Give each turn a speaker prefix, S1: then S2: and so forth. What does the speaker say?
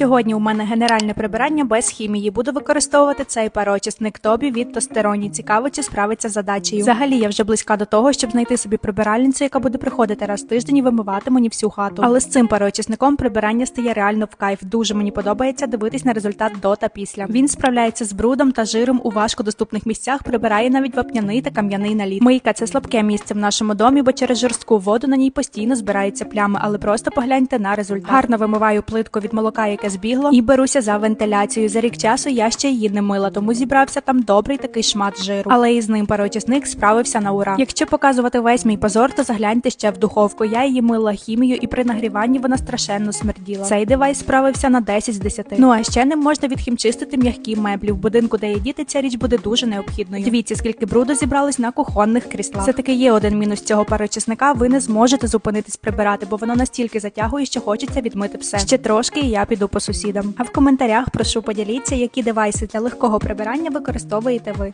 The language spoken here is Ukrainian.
S1: Сьогодні у мене генеральне прибирання без хімії. Буду використовувати цей пароочисник Тобі від Тостероні. Цікаво, чи справиться з задачею. Взагалі, я вже близька до того, щоб знайти собі прибиральницю, яка буде приходити раз в тиждень і вимивати мені всю хату. Але з цим пароочисником прибирання стає реально в кайф. Дуже мені подобається дивитись на результат до та після. Він справляється з брудом та жиром у важкодоступних місцях, прибирає навіть вапняний та кам'яний наліт. Мийка це слабке місце в нашому домі, бо через жорстку воду на ній постійно збираються плями, але просто погляньте на результат. Гарно вимиваю плитку від молока, яке збігло, і беруся за вентиляцію. За рік часу я ще її не мила, тому зібрався там добрий такий шмат жиру. Але і з ним пароочисник справився на ура. Якщо показувати весь мій позор, то загляньте ще в духовку. Я її мила хімію, і при нагріванні вона страшенно смерділа. Цей девайс справився на 10 з 10. Ну а ще ним можна відхімчистити м'які меблі. В будинку, де є діти, ця річ буде дуже необхідною. Дивіться, скільки бруду зібралось на кухонних кріслах. Все таки є один мінус цього пароочисника. Ви не зможете зупинитись прибирати, бо воно настільки затягує, що хочеться відмити все. Ще трошки, і я піду сусідам. А в коментарях прошу поділіться, які девайси для легкого прибирання використовуєте ви.